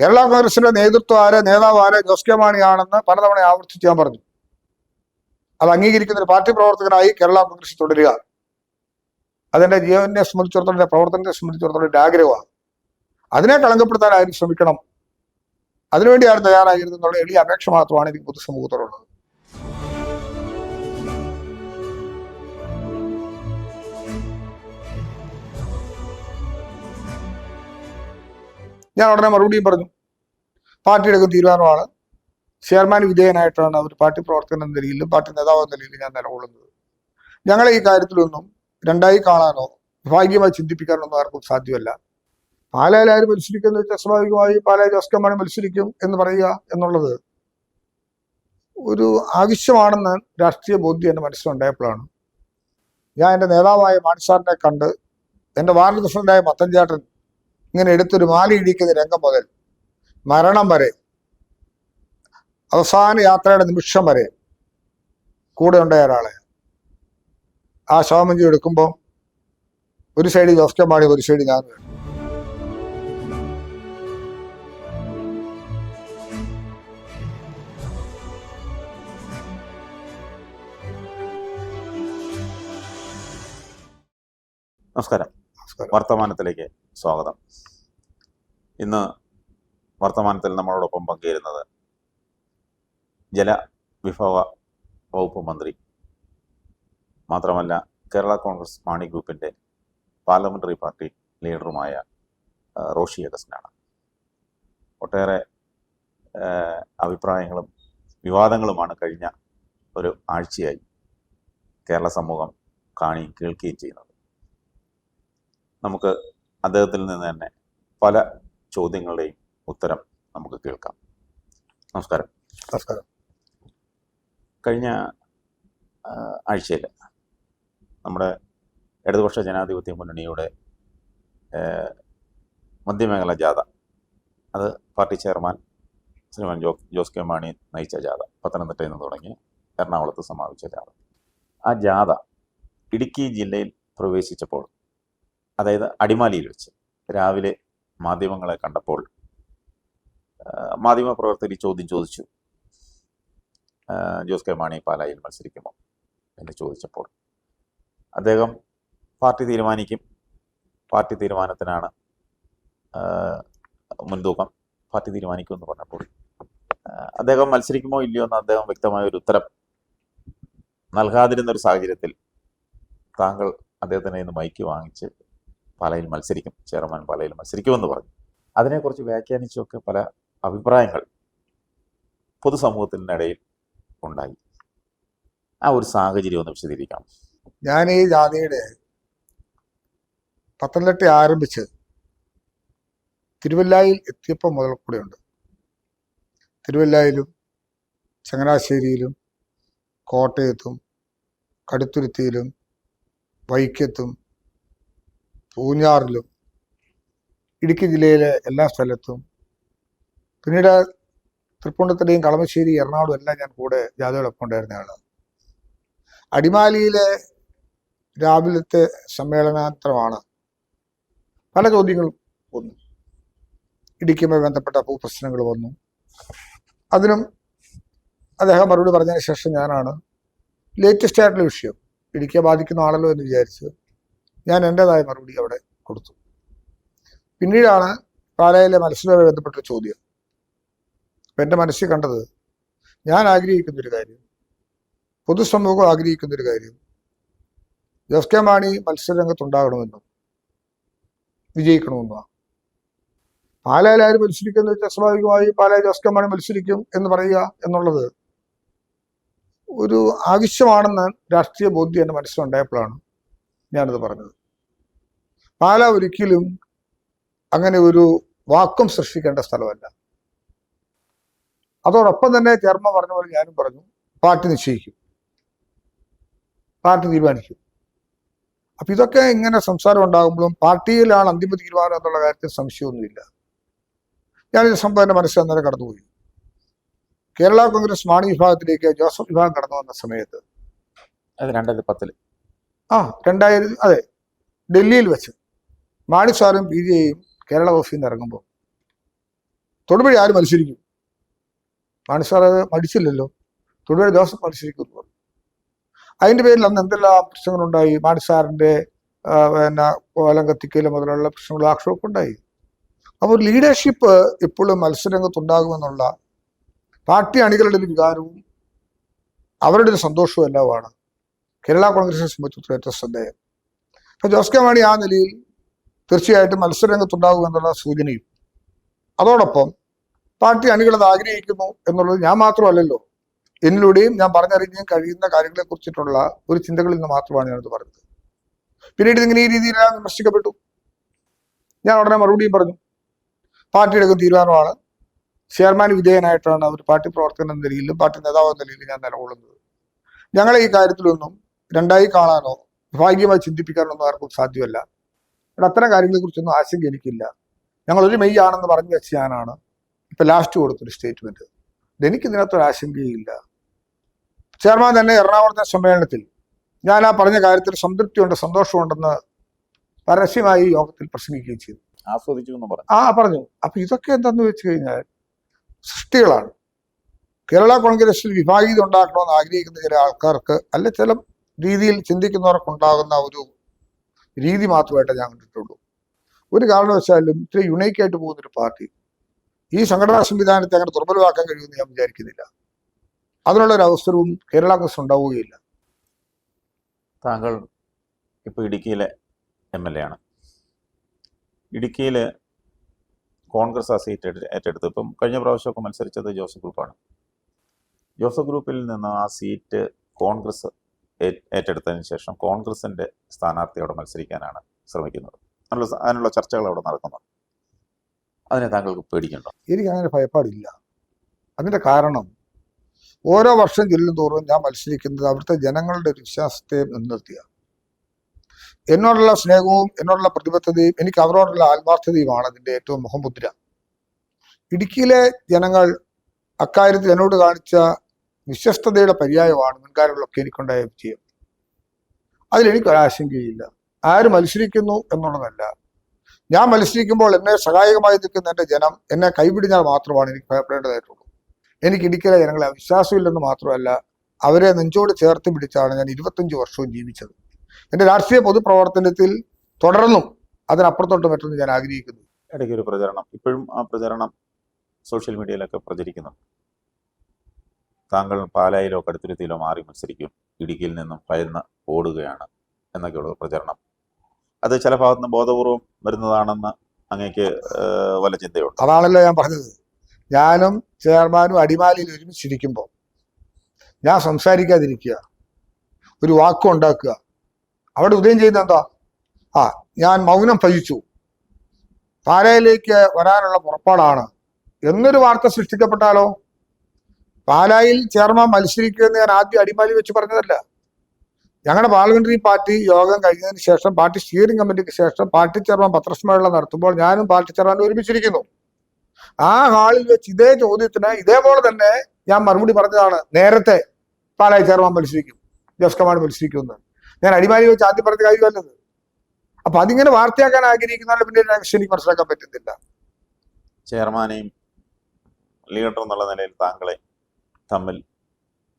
കേരള കോൺഗ്രസിന്റെ നേതൃത്വം ആര്? നേതാവ് ആര്? ജോസ് കെ മാണിയാണെന്ന് പലതവണ ആവർത്തിച്ച് ഞാൻ പറഞ്ഞു. അത് അംഗീകരിക്കുന്ന ഒരു പാർട്ടി പ്രവർത്തകനായി കേരള കോൺഗ്രസ് തുടരുക. അതെന്റെ ജീവനെ സംബന്ധിച്ചിടത്തോളം എന്റെ പ്രവർത്തനത്തെ സംബന്ധിച്ചിടത്തോളം എന്റെ ആഗ്രഹമാണ്. അതിനെ കളങ്കപ്പെടുത്താൻ ആരും ശ്രമിക്കണം? അതിനുവേണ്ടി ആരും തയ്യാറായിരുന്നു എന്നുള്ള എളിയ അപേക്ഷ മാത്രമാണ് എനിക്ക് പൊതുസമൂഹത്തോടുള്ളത്. ഞാൻ ഉടനെ മറുപടിയും പറഞ്ഞു. പാർട്ടി എടുക്കുന്ന തീരുമാനമാണ്. ചെയർമാൻ വിധേയനായിട്ടാണ് അവർ പാർട്ടി പ്രവർത്തകൻ എന്ന നിലയിലും പാർട്ടി നേതാവ് എന്ന നിലയിലും ഞാൻ നിലകൊള്ളുന്നത്. ഞങ്ങളെ ഈ കാര്യത്തിലൊന്നും രണ്ടായി കാണാനോ ഭാഗ്യമായി ചിന്തിപ്പിക്കാനൊന്നും ആർക്കും സാധ്യമല്ല. പാലയിൽ ആര് മത്സരിക്കുന്ന സ്വാഭാവികമായി പാലായി ജോസ് കെ മത്സരിക്കും എന്ന് പറയുക എന്നുള്ളത് ഒരു ആവശ്യമാണെന്ന് രാഷ്ട്രീയ ബോധ്യം എന്റെ മനസ്സിലുണ്ടായപ്പോഴാണ്. ഞാൻ എന്റെ നേതാവായ മാണിസാറിനെ കണ്ട് എന്റെ വാർഡ് പ്രസിഡന്റായ മത്തഞ്ചാട്ടൻ ഇങ്ങനെ എടുത്തൊരു മാല ഇടിക്കുന്ന രംഗം മുതൽ മരണം വരെ അവസാന യാത്രയുടെ നിമിഷം വരെ കൂടെ ഉണ്ടായ ഒരാളെ. ആ ശവമഞ്ചി എടുക്കുമ്പോൾ ഒരു സൈഡ് ജോസ് കെ മാണി ഒരു സൈഡ് ഞാൻ. നമസ്കാരം. വർത്തമാനത്തിലേക്ക്. സ്വാഗതം. ഇന്ന് വർത്തമാനത്തിൽ നമ്മളോടൊപ്പം പങ്കുചേരുന്നത് ജലവിഭവ വകുപ്പ് മന്ത്രി മാത്രമല്ല കേരള കോൺഗ്രസ് മാണി ഗ്രൂപ്പിന്റെ പാർലമെന്ററി പാർട്ടി ലീഡറുമായ റോഷി അഗസ്റ്റിനാണ്. ഒട്ടേറെ അഭിപ്രായങ്ങളും വിവാദങ്ങളുമാണ് കഴിഞ്ഞ ഒരു ആഴ്ചയായി കേരള സമൂഹം കാണി കേൾക്കുകയും ചെയ്യുന്നത്. നമുക്ക് അദ്ദേഹത്തിൽ നിന്ന് തന്നെ പല ചോദ്യങ്ങളുടെയും ഉത്തരം നമുക്ക് കേൾക്കാം. നമസ്കാരം. നമസ്കാരം. കഴിഞ്ഞ ആഴ്ചയിൽ നമ്മുടെ ഇടതുപക്ഷ ജനാധിപത്യ മുന്നണിയുടെ മധ്യമേഖല ജാഥ അത് party chairman Shriman Jo Jose K Mani നയിച്ച ജാഥ പത്തനംതിട്ടയിൽ നിന്ന് തുടങ്ങി എറണാകുളത്ത് സമാപിച്ച ജാഥ. ആ ജാഥ ഇടുക്കി ജില്ലയിൽ പ്രവേശിച്ചപ്പോൾ അതായത് അടിമാലിയിൽ വെച്ച് രാവിലെ മാധ്യമങ്ങളെ കണ്ടപ്പോൾ മാധ്യമ പ്രവർത്തകർ ചോദ്യം ചോദിച്ചു. ജോസ് കെ മാണി പാലായിൽ മത്സരിക്കുമോ എന്ന് ചോദിച്ചപ്പോൾ അദ്ദേഹം പാർട്ടി തീരുമാനിക്കും പാർട്ടി തീരുമാനത്തിനാണ് മുൻതൂക്കം പാർട്ടി തീരുമാനിക്കുമെന്ന് പറഞ്ഞപ്പോൾ അദ്ദേഹം മത്സരിക്കുമോ ഇല്ലയോ എന്ന് അദ്ദേഹം വ്യക്തമായ ഒരു ഉത്തരം നൽകാതിരുന്ന ഒരു സാഹചര്യത്തിൽ താങ്കൾ അദ്ദേഹത്തിനെ ഇന്ന് മൈക്ക് വാങ്ങിച്ച് പാലയിൽ മത്സരിക്കും ചെയർമാൻ പാലയിൽ മത്സരിക്കുമെന്ന് പറഞ്ഞു. അതിനെക്കുറിച്ച് വ്യാഖ്യാനിച്ചൊക്കെ പല അഭിപ്രായങ്ങൾ പൊതുസമൂഹത്തിനിടയിൽ ഉണ്ടായി. ആ ഒരു സാഹചര്യം ഒന്ന് വിശദീകരിക്കാം. ഞാൻ ഈ ജാഥയുടെ പത്തനംതിട്ട ആരംഭിച്ച് തിരുവല്ലായിൽ എത്തിയപ്പോൾ മുതൽ കൂടെയുണ്ട്. തിരുവല്ലായിലും ചങ്ങനാശ്ശേരിയിലും കോട്ടയത്തും കടുത്തുരുത്തിയിലും വൈക്കത്തും പൂഞ്ഞാറിലും ഇടുക്കി ജില്ലയിലെ എല്ലാ സ്ഥലത്തും. പിന്നീട് തൃപ്പൂണിത്തുറയും കളമശ്ശേരി എറണാകുളം എല്ലാം ഞാൻ കൂടെ ജാഥകളൊപ്പം ഉണ്ടായിരുന്നയാളാണ് അടിമാലിയിലെ രാവിലത്തെ സമ്മേളനാന്തരമാണ് പല ചോദ്യങ്ങളും വന്നു. ഇടുക്കിയുമായി ബന്ധപ്പെട്ട ഭൂപ്രശ്നങ്ങൾ വന്നു. അതിനും അദ്ദേഹം മറുപടി പറഞ്ഞതിന് ശേഷം ഞാനാണ് ലേറ്റസ്റ്റ് ആയിട്ടുള്ള വിഷയം. ഇടുക്കിയെ ബാധിക്കുന്ന ആളല്ലോ എന്ന് വിചാരിച്ച് ഞാൻ എന്റെതായ മറുപടി അവിടെ കൊടുത്തു. പിന്നീടാണ് പാലായിലെ മത്സരവുമായി ബന്ധപ്പെട്ട ചോദ്യം. അപ്പം എന്റെ മനസ്സിൽ കണ്ടത് ഞാൻ ആഗ്രഹിക്കുന്നൊരു കാര്യം പൊതുസമൂഹം ആഗ്രഹിക്കുന്നൊരു കാര്യം ജോസ് കെ മാണി മത്സരരംഗത്തുണ്ടാകണമെന്നും വിജയിക്കണമെന്നുമാണ്. പാലായിൽ മത്സരിക്കുന്ന സ്വാഭാവികമായി പാലായി ജോസ് കെ മാണി മത്സരിക്കും എന്ന് പറയുക എന്നുള്ളത് ഒരു ആവശ്യമാണെന്ന് രാഷ്ട്രീയ ബോധ്യം എന്റെ മനസ്സിലുണ്ടായപ്പോഴാണ് ഞാനത് പറഞ്ഞത്. പാല ഒരിക്കലും അങ്ങനെ ഒരു വാക്കും സൃഷ്ടിക്കേണ്ട സ്ഥലമല്ല. അതോടൊപ്പം തന്നെ ചെയർമാൻ പറഞ്ഞ പോലെ ഞാനും പറഞ്ഞു പാർട്ടി നിശ്ചയിക്കും. പാർട്ടി തീരുമാനിക്കും. അപ്പൊ ഇതൊക്കെ ഇങ്ങനെ സംസാരം ഉണ്ടാകുമ്പോഴും പാർട്ടിയിലാണ് അന്തിമ തീരുമാനം എന്നുള്ള കാര്യത്തിൽ സംശയമൊന്നുമില്ല. ഞാനിത് സംഭവം എന്റെ മനസ്സിൽ അന്നേരം കടന്നുപോയി. കേരള കോൺഗ്രസ് മാണി വിഭാഗത്തിലേക്ക് ജോസഫ് വിഭാഗം കടന്നു വന്ന സമയത്ത് അത് രണ്ടായിരത്തി പത്തിൽ ആ രണ്ടായിരത്തി അതെ ഡൽഹിയിൽ വെച്ച് മാണി സാറും ജെ ജിയും കേരള ഓഫീസിൽ നിന്ന് ഇറങ്ങുമ്പോൾ തൊടുപുഴ ആര് മത്സരിക്കും? മാണി സാർ അത് മടിച്ചില്ലല്ലോ. തൊടുപുഴ ജോസഫ് മത്സരിക്കും എന്ന് പറഞ്ഞു. അതിന്റെ പേരിൽ അന്ന് എന്തെല്ലാം പ്രശ്നങ്ങളുണ്ടായി? മാണി സാറിന്റെ ആ, പിന്നെ കോലം കത്തിക്കൽ മുതലുള്ള പ്രശ്നങ്ങൾ ആക്ഷേപമൊക്കെ ഉണ്ടായി. അപ്പോൾ ലീഡർഷിപ്പ് എപ്പോഴും മത്സരരംഗത്തുണ്ടാകുമെന്നുള്ള പാർട്ടി അണികളുടെ ഒരു വികാരവും അവരുടെ ഒരു സന്തോഷവും എല്ലാമാണ്. കേരള കോൺഗ്രസിനെ സംബന്ധിച്ചിടത്തോളം ഏറ്റവും ശ്രദ്ധേയം. അപ്പൊ ജോസ് കെ മാണി ആ നിലയിൽ തീർച്ചയായിട്ടും മത്സരരംഗത്തുണ്ടാകും എന്നുള്ള സൂചനയും. അതോടൊപ്പം പാർട്ടി അണികൾ അത് ആഗ്രഹിക്കുന്നു എന്നുള്ളത് ഞാൻ മാത്രമല്ലല്ലോ എന്നിലൂടെയും ഞാൻ പറഞ്ഞറിഞ്ഞ് കഴിയുന്ന കാര്യങ്ങളെ കുറിച്ചിട്ടുള്ള ഒരു ചിന്തകളിൽ നിന്ന് മാത്രമാണ് ഞാനത് പറഞ്ഞത്. പിന്നീട് ഇങ്ങനെ ഈ രീതിയിലെല്ലാം വിമർശിക്കപ്പെട്ടു. ഞാൻ ഉടനെ മറുപടിയും പറഞ്ഞു. പാർട്ടി എടുക്കുന്ന തീരുമാനമാണ്. ചെയർമാൻ വിധേയനായിട്ടാണ് അവർ പാർട്ടി പ്രവർത്തകൻ എന്ന നിലയിലും പാർട്ടി നേതാവ് എന്ന നിലയിലും ഞാൻ നിലകൊള്ളുന്നത്. ഞങ്ങളെ ഈ കാര്യത്തിലൊന്നും രണ്ടായി കാണാനോ ഭാഗ്യമായി ചിന്തിപ്പിക്കാനോ ഒന്നും ആർക്കും സാധ്യമല്ല. അത്തരം കാര്യങ്ങളെ കുറിച്ചൊന്നും ആശങ്ക എനിക്കില്ല ഞങ്ങൾ ഒരു മെയ് ആണെന്ന് പറഞ്ഞു വെച്ച ഞാനാണ്. ഇപ്പൊ ലാസ്റ്റ് കൊടുത്തൊരു സ്റ്റേറ്റ്മെന്റ് എനിക്ക് ഇതിനകത്തൊരു ആശങ്കയില്ല. ചെയർമാൻ തന്നെ എറണാകുളത്തെ സമ്മേളനത്തിൽ ഞാൻ ആ പറഞ്ഞ കാര്യത്തിൽ സംതൃപ്തിയുണ്ട് സന്തോഷമുണ്ടെന്ന് പരസ്യമായി യോഗത്തിൽ പ്രസംഗിക്കുകയും ചെയ്തു. ആസ്വദിച്ചു എന്ന് പറഞ്ഞു. ആ പറഞ്ഞു. അപ്പൊ ഇതൊക്കെ എന്താന്ന് വെച്ച് കഴിഞ്ഞാൽ സൃഷ്ടികളാണ്. കേരള കോൺഗ്രസിൽ വിഭാഗീയത ഉണ്ടാക്കണമെന്ന് ആഗ്രഹിക്കുന്ന ചില ആൾക്കാർക്ക് അല്ലെ ചില രീതിയിൽ ചിന്തിക്കുന്നവർക്കുണ്ടാകുന്ന ഒരു രീതി മാത്രമായിട്ട് ഞാൻ കണ്ടിട്ടുള്ളൂ. ഒരു കാരണവശാലും ഇത്ര യുണൈക്ക് ആയിട്ട് പോകുന്ന ഒരു പാർട്ടി. ഈ സംഘടനാ സംവിധാനത്തെ അങ്ങനെ ദുർബലമാക്കാൻ കഴിയുമെന്ന് ഞാൻ വിചാരിക്കുന്നില്ല. അതിനുള്ള ഒരു അവസരവും കേരള കോൺഗ്രസ് ഉണ്ടാവുകയില്ല. താങ്കൾ ഇപ്പോൾ ഇടുക്കിയിലെ എം എൽ എ ആണ്. ഇടുക്കിയിൽ കോൺഗ്രസ് ആ സീറ്റ് ഏറ്റെടുത്ത്. ഇപ്പം കഴിഞ്ഞ പ്രാവശ്യമൊക്കെ മത്സരിച്ചത് ജോസഫ് ഗ്രൂപ്പാണ്. ജോസഫ് ഗ്രൂപ്പിൽ നിന്ന് ആ സീറ്റ് കോൺഗ്രസ് ഏറ്റെടുത്തതിന് ശേഷം കോൺഗ്രസിന്റെ സ്ഥാനാർത്ഥി അവിടെ മത്സരിക്കാനാണ് ശ്രമിക്കുന്നത്. അതിനുള്ള അതിനുള്ള ചർച്ചകൾ അവിടെ നടക്കുന്നുണ്ട്. അതിനെ താങ്കൾക്ക് പേടിക്കണ്ടോ? എനിക്ക് അങ്ങനെ ഭയപ്പാടില്ല. അതിന്റെ കാരണം ഓരോ വർഷം ചെല്ലും തോറും ഞാൻ മത്സരിക്കുന്നത് അവിടുത്തെ ജനങ്ങളുടെ ഒരു വിശ്വാസത്തെ മുൻനിർത്തിയാണ് എന്നോടുള്ള സ്നേഹവും എന്നോടുള്ള പ്രതിബദ്ധതയും എനിക്ക് അവരോടുള്ള ആത്മാർത്ഥതയുമാണ് അതിന്റെ ഏറ്റവും മുഖമുദ്ര. ഇടുക്കിയിലെ ജനങ്ങൾ അക്കാര്യത്തിൽ എന്നോട് കാണിച്ച വിശ്വസ്തതയുടെ പര്യായമാണ് മുൻകാലങ്ങളിലൊക്കെ എനിക്കുണ്ടായ വിജയം. അതിലെനിക്കൊരാശങ്കയില്ല. ആര് മത്സരിക്കുന്നു എന്നുള്ളതല്ല. ഞാൻ മത്സരിക്കുമ്പോൾ എന്നെ സഹായകമായി നിൽക്കുന്ന എന്റെ ജനം എന്നെ കൈപിടിഞ്ഞാൽ മാത്രമാണ് എനിക്ക് ഭയപ്പെടേണ്ടതായിട്ടുള്ളൂ. എനിക്ക് ഇടുക്കിയിലെ ജനങ്ങളെ വിശ്വാസമില്ലെന്ന് മാത്രമല്ല അവരെ നെഞ്ചോട് ചേർത്ത് പിടിച്ചാണ് ഞാൻ ഇരുപത്തഞ്ച് വർഷവും ജീവിച്ചത്. എന്റെ രാഷ്ട്രീയ പൊതുപ്രവർത്തനത്തിൽ തുടർന്നും അതിനപ്പുറത്തോട്ട് പറ്റുമെന്ന് ഞാൻ ആഗ്രഹിക്കുന്നു. ഇടയ്ക്ക് ഒരു പ്രചരണം. ഇപ്പോഴും ആ പ്രചരണം സോഷ്യൽ മീഡിയയിലൊക്കെ പ്രചരിക്കുന്നുണ്ട്. താങ്കൾ പാലായിലോ കടുത്തുരുത്തിയിലോ മാറി മത്സരിക്കും. ഇടുക്കിയിൽ നിന്നും ഭയന്ന് ഓടുകയാണ് എന്നൊക്കെയുള്ള പ്രചരണം. അത് ചില ഭാഗത്ത് നിന്ന് ബോധപൂർവം വരുന്നതാണെന്ന് അങ്ങേക്ക് വല്ല ചിന്തയുണ്ട്? അതാണല്ലോ ഞാൻ പറഞ്ഞത്. ഞാനും ചെയർമാനും അടിമാലിയിൽ ഒരുമിച്ചിരിക്കുമ്പോൾ ഞാൻ സംസാരിക്കാതിരിക്കുക. ഒരു വാക്കും ഉണ്ടാക്കുക. അവിടെ ഉദയം ചെയ്യുന്ന എന്താ? ആ ഞാൻ മൗനം ഭജിച്ചു. പാലയിലേക്ക് വരാനുള്ള പുറപ്പാടാണ്. എന്നൊരു വാർത്ത സൃഷ്ടിക്കപ്പെട്ടാലോ? പാലായിൽ ചെയർമാൻ മത്സരിക്കുമെന്ന് ഞാൻ ആദ്യം അടിമാലി വെച്ച് പറഞ്ഞതല്ല. ഞങ്ങളുടെ പാർലമെന്ററി പാർട്ടി യോഗം കഴിഞ്ഞതിന് ശേഷം പാർട്ടി സ്റ്റിയറിംഗ് കമ്മിറ്റിക്ക് ശേഷം പാർട്ടി ചെയർമാൻ പത്രസമ്മേളനം നടത്തുമ്പോൾ ഞാനും പാർട്ടി ചെയർമാനും ഒരുമിച്ചിരിക്കുന്നു. ആ ഹാളിൽ വെച്ച് ഇതേ ചോദ്യത്തിന് ഇതേപോലെ തന്നെ ഞാൻ മറുപടി പറഞ്ഞതാണ്. നേരത്തെ പാലായി ചെയർമാൻ മത്സരിക്കും ജോസ് കമാഡ് മത്സരിക്കുമെന്ന്. ഞാൻ അടിമാലി വെച്ച് ആദ്യം പറഞ്ഞ കാര്യമല്ലത്. അപ്പൊ അതിങ്ങനെ വാർത്തയാക്കാൻ ആഗ്രഹിക്കുന്നവരുടെ പിന്നെ എനിക്ക് മനസ്സിലാക്കാൻ പറ്റുന്നില്ല. ചെയർമാനെയും ലീഡർ എന്നുള്ള നിലയിൽ താങ്കളെ തമ്മിൽ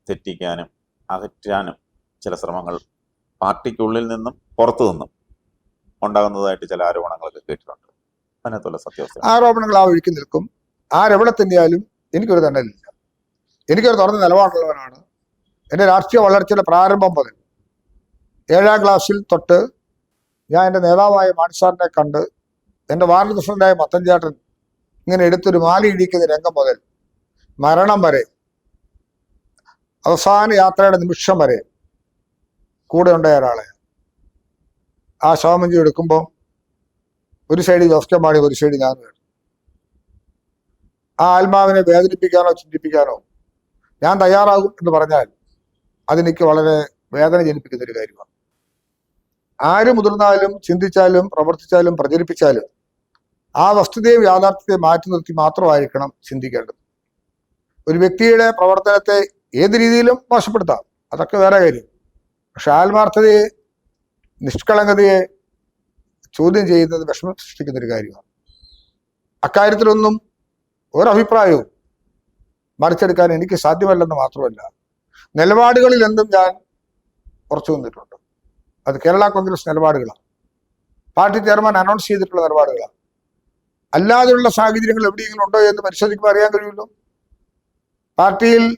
തെറ്റിക്കാനും അകറ്റാനും ചില ശ്രമങ്ങൾ പാർട്ടിക്കുള്ളിൽ നിന്നും പുറത്തു നിന്നും ഉണ്ടാകുന്നതായിട്ട് ചില ആരോപണങ്ങളൊക്കെ കേട്ടിട്ടുണ്ട്. അതിനകത്തുള്ള സത്യാവസ്ഥ. ആരോപണങ്ങൾ ആ ഒഴുക്കി നിൽക്കും. ആരെവിടെ തന്നെയാലും എനിക്കൊരു തണ്ടലില്ല എനിക്കൊരു തുറന്ന നിലപാടുള്ളവനാണ്. എന്റെ രാഷ്ട്രീയ വളർച്ചയുടെ പ്രാരംഭം മുതൽ ഏഴാം ക്ലാസ്സിൽ തൊട്ട് ഞാൻ എന്റെ നേതാവായ മാണിസാറിനെ കണ്ട് എന്റെ വാർഡ് പ്രസിഡന്റായ മത്തൻചേട്ടൻ ഇങ്ങനെ എടുത്തൊരു മാല ഇടിക്കുന്ന രംഗം മുതൽ മരണം വരെ അവസാന യാത്രയുടെ നിമിഷം വരെ കൂടെ ഉണ്ടായ ഒരാളെ. ആ ശവമഞ്ചി എടുക്കുമ്പോൾ ഒരു സൈഡിൽ ജോസ് മാണി ഒരു സൈഡിൽ ഞാൻ ആ ആത്മാവിനെ വേദനിപ്പിക്കാനോ ചിന്തിപ്പിക്കാനോ ഞാൻ തയ്യാറാകും എന്ന് പറഞ്ഞാൽ അതെനിക്ക് വളരെ വേദന ജനിപ്പിക്കുന്ന ഒരു കാര്യമാണ്. ആര് മുതിർന്നാലും ചിന്തിച്ചാലും പ്രവർത്തിച്ചാലും പ്രചരിപ്പിച്ചാലും ആ വസ്തുതയും യാഥാർത്ഥ്യത്തെ മാറ്റി നിർത്തി മാത്രമായിരിക്കണം ചിന്തിക്കേണ്ടത്. ഒരു വ്യക്തിയുടെ പ്രവർത്തനത്തെ ഏത് രീതിയിലും മോശപ്പെടുത്താം. അതൊക്കെ വേറെ കാര്യം. പക്ഷെ ആത്മാർത്ഥതയെ നിഷ്കളങ്കതയെ ചോദ്യം ചെയ്യുന്നത് വിഷമം സൃഷ്ടിക്കുന്ന ഒരു കാര്യമാണ്. അക്കാര്യത്തിലൊന്നും ഒരഭിപ്രായവും മറിച്ചെടുക്കാൻ എനിക്ക് സാധ്യമല്ലെന്ന് മാത്രമല്ല നിലപാടുകളിൽ എന്തും ഞാൻ ഉറച്ചു നിന്നിട്ടുണ്ട്. അത് കേരള കോൺഗ്രസ് നിലപാടുകളാണ്. പാർട്ടി ചെയർമാൻ അനൗൺസ് ചെയ്തിട്ടുള്ള നിലപാടുകളാണ്. അല്ലാതെയുള്ള സാഹചര്യങ്ങൾ എവിടെയെങ്കിലും ഉണ്ടോ എന്ന് പരിശോധിക്കുമ്പോൾ അറിയാൻ കഴിയുമല്ലോ? പാർട്ടിയിൽ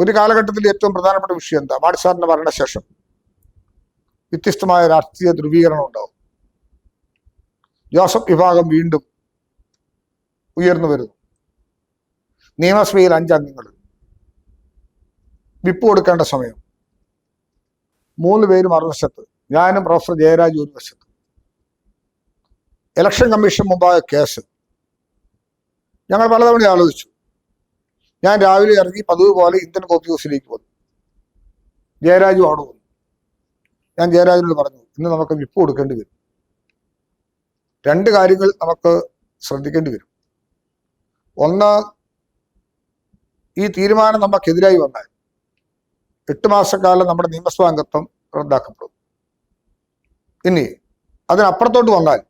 ഒരു കാലഘട്ടത്തിൽ ഏറ്റവും പ്രധാനപ്പെട്ട വിഷയം എന്താ? വാട്സാറിന്റെ മരണശേഷം വ്യത്യസ്തമായ രാഷ്ട്രീയ ധ്രുവീകരണം ഉണ്ടാവും. ജോസഫ് വിഭാഗം വീണ്ടും ഉയർന്നു വരുന്നു. നിയമസഭയിൽ അഞ്ചംഗങ്ങൾ. വിപ്പ് കൊടുക്കേണ്ട സമയം. മൂന്ന് പേര് മറുവശത്ത് ഞാനും പ്രൊഫസർ ജയരാജ് ഒരു വശത്ത്. ഇലക്ഷൻ കമ്മീഷൻ മുമ്പായ കേസ്. ഞങ്ങൾ പലതവണ ആലോചിച്ചു. ഞാൻ രാവിലെ ഇറങ്ങി പതിവ് പോലെ ഇന്ത്യൻ കോഫി ഹൗസിലേക്ക് വന്നു. ജയരാജു അവിടെ വന്നു. ഞാൻ ജയരാജനോട് പറഞ്ഞു ഇന്ന് നമുക്ക് വിപ്പ് കൊടുക്കേണ്ടി വരും. രണ്ട് കാര്യങ്ങൾ നമുക്ക് ശ്രദ്ധിക്കേണ്ടി വരും. ഒന്ന് ഈ തീരുമാനം നമുക്കെതിരായി വന്നാൽ എട്ട് മാസക്കാലം നമ്മുടെ നിയമസഭാ അംഗത്വം റദ്ദാക്കപ്പെടും. ഇനി അതിനപ്പുറത്തോട്ട് വന്നാൽ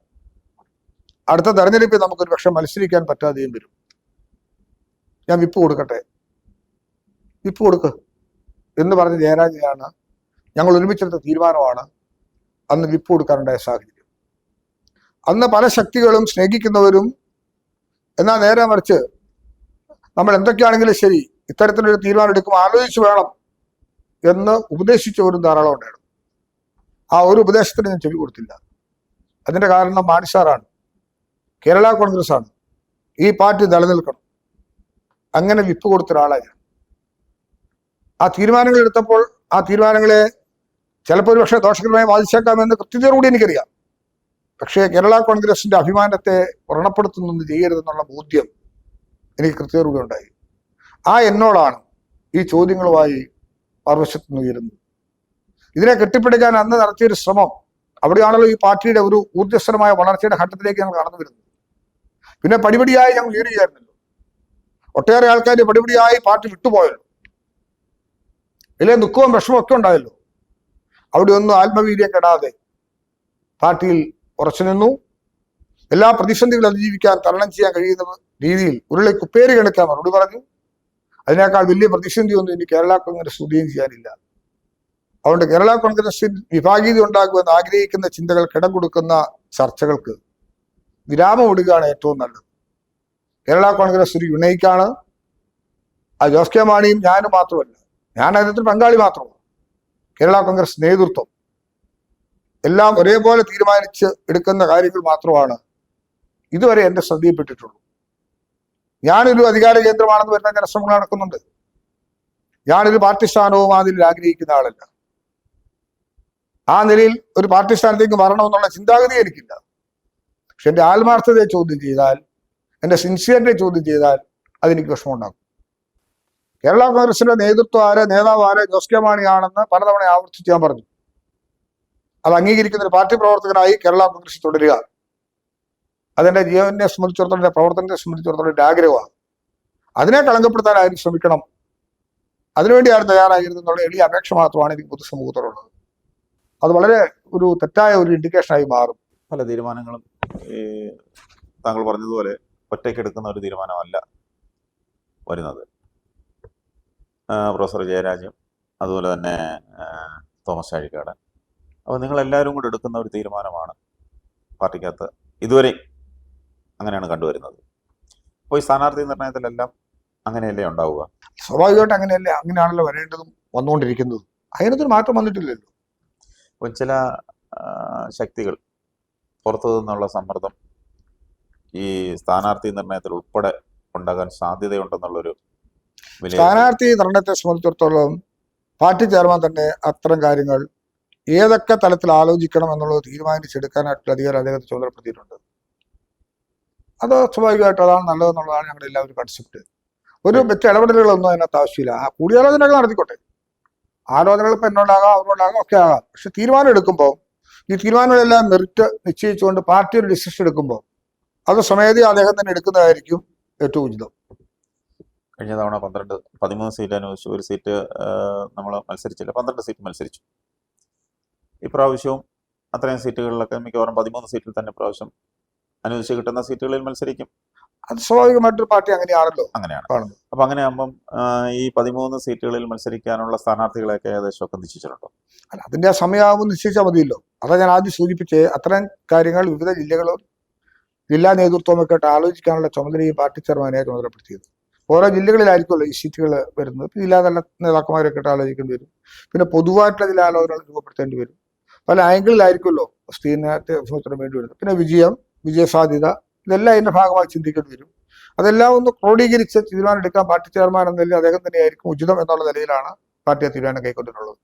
അടുത്ത തെരഞ്ഞെടുപ്പിൽ നമുക്കൊരു പക്ഷെ മത്സരിക്കാൻ പറ്റാതെയും വരും. ഞാൻ വിപ്പ് കൊടുക്കട്ടെ? വിപ്പ് കൊടുക്ക്. എന്ന് പറഞ്ഞ് ജയരാജയാണ് ഞങ്ങൾ ഒരുമിച്ചെടുത്ത തീരുമാനമാണ് അന്ന് വിപ്പ് കൊടുക്കാനുണ്ടായ സാഹചര്യം. അന്ന് പല ശക്തികളും സ്നേഹിക്കുന്നവരും എന്നാൽ നേരെ മറിച്ച് നമ്മൾ എന്തൊക്കെയാണെങ്കിലും ശരി ഇത്തരത്തിലൊരു തീരുമാനം എടുക്കുമ്പോൾ ആലോചിച്ച് വേണം എന്ന് ഉപദേശിച്ചവരും ധാരാളം ഉണ്ടായിരുന്നു. ആ ഒരു ഉപദേശത്തിന് ഞാൻ ചെവി കൊടുത്തില്ല. അതിന്റെ കാരണം മാണിസാറാണ് കേരള കോൺഗ്രസ് ആണ് ഈ പാർട്ടി നിലനിൽക്കണം. അങ്ങനെ വിപ്പ് കൊടുത്ത ഒരാളാണ് ആ തീരുമാനങ്ങൾ എടുത്തപ്പോൾ ആ തീരുമാനങ്ങളെ ചിലപ്പോൾ ഒരു പക്ഷേ ദോഷകരമായി ബാധിച്ചേക്കാമെന്ന് കൃത്യതയോടുകൂടി എനിക്കറിയാം. പക്ഷേ കേരള കോൺഗ്രസിന്റെ അഭിമാനത്തെ വ്രണപ്പെടുത്തുന്നൊന്നും ചെയ്യരുതെന്നുള്ള ബോധ്യം എനിക്ക് കൃത്യതയോടുകൂടി ഉണ്ടായി. ആ എന്നോടാണ് ഈ ചോദ്യങ്ങളുമായി നിന്ന് ഉയരുന്നത്. ഇതിനെ കെട്ടിപ്പിടിക്കാൻ അന്ന് നടത്തിയൊരു ശ്രമം അവിടെയാണല്ലോ ഈ പാർട്ടിയുടെ ഒരു ഊർജസ്വരമായ വളർച്ചയുടെ ഘട്ടത്തിലേക്ക് ഞങ്ങൾ കടന്നു വരുന്നത്. പിന്നെ പടിപടിയായി ഞങ്ങൾ ഉയരുകയായിരുന്നല്ലോ ഒട്ടേറെ ആൾക്കാർ പടിപടിയായി പാർട്ടി വിട്ടുപോയല്ലോ. ഇല്ലേ ദുഃഖവും വിഷമവും ഒക്കെ ഉണ്ടായല്ലോ. അവിടെ ഒന്നും ആത്മവീര്യം കെടാതെ പാർട്ടിയിൽ ഉറച്ചു നിന്നു. എല്ലാ പ്രതിസന്ധികളും അതിജീവിക്കാൻ തരണം ചെയ്യാൻ കഴിയുന്ന രീതിയിൽ ഉരുളി കുപ്പേര് കണക്കാൻ മറുപടി പറഞ്ഞു. അതിനേക്കാൾ വലിയ പ്രതിസന്ധിയൊന്നും ഇനി കേരള കോൺഗ്രസ് ഉദയം ചെയ്യാനില്ല. അതുകൊണ്ട് കേരള കോൺഗ്രസിൽ വിഭാഗീയത ഉണ്ടാകുമെന്ന് ആഗ്രഹിക്കുന്ന ചിന്തകൾ ഇടം കൊടുക്കുന്ന ചർച്ചകൾക്ക് വിരാമം ഇടുകയാണ് ഏറ്റവും നല്ലത്. കേരള കോൺഗ്രസ് ഒരു യുണൈക്കാണ് ആ ജോസ് കെ മാണിയും ഞാനും മാത്രമല്ല. ഞാൻ അതിനകത്ത് പങ്കാളി മാത്രമാണ്. കേരള കോൺഗ്രസ് നേതൃത്വം. എല്ലാം ഒരേപോലെ തീരുമാനിച്ച് എടുക്കുന്ന കാര്യങ്ങൾ മാത്രമാണ് ഇതുവരെ എന്റെ ശ്രദ്ധയിൽപ്പെട്ടിട്ടുള്ളൂ. ഞാനൊരു അധികാര കേന്ദ്രമാണെന്ന് വരുന്ന ജനശ്രമങ്ങൾ ശ്രമങ്ങൾ നടക്കുന്നുണ്ട്. ഞാനൊരു പാർട്ടി സ്ഥാനവും അതിൽ ആഗ്രഹിക്കുന്ന ആളല്ല. ആ നിലയിൽ ഒരു പാർട്ടി സ്ഥാനത്തേക്ക് വരണമെന്നുള്ള ചിന്താഗതി എനിക്കില്ല. പക്ഷെ എന്റെ ആത്മാർത്ഥതയെ ചോദ്യം ചെയ്താൽ എന്റെ സിൻസിയറിനെ ചോദ്യം ചെയ്താൽ അതെനിക്ക് വിഷമമുണ്ടാക്കും. കേരള കോൺഗ്രസിന്റെ നേതൃത്വം ആരെ നേതാവ് ആരെ ജോസ് കെ മാണിയാണെന്ന് പലതവണ ആവർത്തിച്ച് ഞാൻ പറഞ്ഞു. അത് അംഗീകരിക്കുന്ന ഒരു പാർട്ടി പ്രവർത്തകനായി കേരള കോൺഗ്രസ് തുടരുക. അതെന്റെ ജീവനെ സംബന്ധിച്ചിടത്തോളം എന്റെ പ്രവർത്തനത്തെ സംബന്ധിച്ചിടത്തോളം എന്റെ ആഗ്രഹമാണ്. അതിനെ കളങ്കപ്പെടുത്താൻ ആരും ശ്രമിക്കണം. അതിനുവേണ്ടി ആരും തയ്യാറായിരുന്നുള്ള എളിയ അപേക്ഷ മാത്രമാണ് എനിക്ക് പൊതുസമൂഹത്തോടുള്ളത്. അത് വളരെ ഒരു തെറ്റായ ഒരു ഇൻഡിക്കേഷനായി മാറും. പല തീരുമാനങ്ങളും താങ്കൾ പറഞ്ഞതുപോലെ ഒറ്റയ്ക്കെടുക്കുന്ന ഒരു തീരുമാനമല്ല വരുന്നത്. പ്രൊഫസർ ജയരാജും അതുപോലെ തന്നെ തോമസ് ചാഴിക്കാട് അപ്പോൾ നിങ്ങളെല്ലാവരും കൂടെ എടുക്കുന്ന ഒരു തീരുമാനമാണ് പാർട്ടിക്കകത്ത് ഇതുവരെ അങ്ങനെയാണ് കണ്ടുവരുന്നത്. അപ്പോൾ ഈ സ്ഥാനാർത്ഥി നിർണയത്തിലെല്ലാം അങ്ങനെയല്ലേ ഉണ്ടാവുക? സ്വാഭാവികമായിട്ട് അങ്ങനെയല്ലേ അങ്ങനെയാണല്ലോ വരേണ്ടതും വന്നുകൊണ്ടിരിക്കുന്നത്. അതിനൊരു മാറ്റം വന്നിട്ടില്ലല്ലോ. അപ്പം ചില ശക്തികൾ പുറത്തു നിന്നുള്ള സമ്മർദ്ദം ഈ സ്ഥാനാർത്ഥി നിർണയത്തിൽ ഉൾപ്പെടെ ഉണ്ടാകാൻ സാധ്യതയുണ്ടെന്നുള്ളൊരു സ്ഥാനാർത്ഥി നിർണയത്തെ സംബന്ധിച്ചിടത്തോളം പാർട്ടി ചെയർമാൻ തന്നെ അത്തരം കാര്യങ്ങൾ ഏതൊക്കെ തലത്തിൽ ആലോചിക്കണം എന്നുള്ളത് തീരുമാനിച്ചെടുക്കാനായിട്ടുള്ള അധികാരം അദ്ദേഹത്തെ ചുമതലപ്പെടുത്തിയിട്ടുണ്ട്. അത് സ്വാഭാവികമായിട്ട് അതാണ് നല്ലതെന്നുള്ളതാണ് ഞങ്ങളുടെ എല്ലാവരും കൺസെപ്റ്റ് ഒരു മറ്റ് ഇടപെടലുകളൊന്നും അതിനകത്ത് ആവശ്യമില്ല. ആ കൂടിയാലോചനകൾ നടത്തിക്കോട്ടെ. ആലോചനകൾ ഇപ്പം എന്നോടാകാം അവരോടാകാം ഒക്കെ ആകാം. പക്ഷെ തീരുമാനം എടുക്കുമ്പോൾ ഈ തീരുമാനങ്ങളെല്ലാം നിർത്തി നിശ്ചയിച്ചുകൊണ്ട് പാർട്ടി ഒരു ഡിസിഷൻ എടുക്കുമ്പോൾ അത് സ്വമേധയാ അദ്ദേഹം തന്നെ എടുക്കുന്നതായിരിക്കും ഏറ്റവും ഉചിതം. കഴിഞ്ഞ തവണ പന്ത്രണ്ട് പതിമൂന്ന് സീറ്റ് അനുവദിച്ചു. ഒരു സീറ്റ് നമ്മൾ മത്സരിച്ചില്ല. പന്ത്രണ്ട് സീറ്റ് മത്സരിച്ചു. ഇപ്രാവശ്യവും അത്രയും സീറ്റുകളിലൊക്കെ മിക്കവാറും പതിമൂന്ന് സീറ്റിൽ തന്നെ ഇപ്രാവശ്യം അനുവദിച്ച് കിട്ടുന്ന സീറ്റുകളിൽ മത്സരിക്കും. അത് സ്വാഭാവികമായിട്ടൊരു പാർട്ടി അങ്ങനെയാണല്ലോ അങ്ങനെയാണ്. അപ്പൊ അങ്ങനെയാകുമ്പം ഈ പതിമൂന്ന് സീറ്റുകളിൽ മത്സരിക്കാനുള്ള സ്ഥാനാർത്ഥികളെയൊക്കെ ഏകദേശമൊക്കെ നിശ്ചയിച്ചിട്ടുണ്ടോ? അല്ല അതിന്റെ ആ സമയമാകുമ്പോൾ നിശ്ചയിച്ചാൽ മതിയല്ലോ. അതാ ഞാൻ ആദ്യം സൂചിപ്പിച്ചേ അത്തരം കാര്യങ്ങൾ വിവിധ ജില്ലകളും ജില്ലാ നേതൃത്വമൊക്കെ ആലോചിക്കാനുള്ള ചുമതല ഈ പാർട്ടി ചെയർമാനെ ചുമതലപ്പെടുത്തിയത് ഓരോ ജില്ലകളിലായിരിക്കുമല്ലോ ഈ സീറ്റുകൾ വരുന്നത്. ജില്ലാ തല നേതാക്കന്മാരൊക്കെ ആലോചിക്കേണ്ടി വരും. പിന്നെ പൊതുവായിട്ടുള്ള ചില ആലോചനകൾ രൂപപ്പെടുത്തേണ്ടി വരും. പല ആംഗിളിലായിരിക്കുമല്ലോ സ്ത്രീനത്തെ സൂചന വേണ്ടി വരുന്നത്. പിന്നെ വിജയം വിജയസാധ്യത ഇതെല്ലാം അതിന്റെ ഭാഗമായി ചിന്തിക്കേണ്ടി വരും. അതെല്ലാം ഒന്ന് ക്രോഡീകരിച്ച് തീരുമാനം എടുക്കാൻ പാർട്ടി ചെയർമാൻ എന്ന അദ്ദേഹം തന്നെയായിരിക്കും ഉചിതം എന്നുള്ള നിലയിലാണ് പാർട്ടി ആ തീരുമാനം കൈക്കൊണ്ടിട്ടുള്ളത്.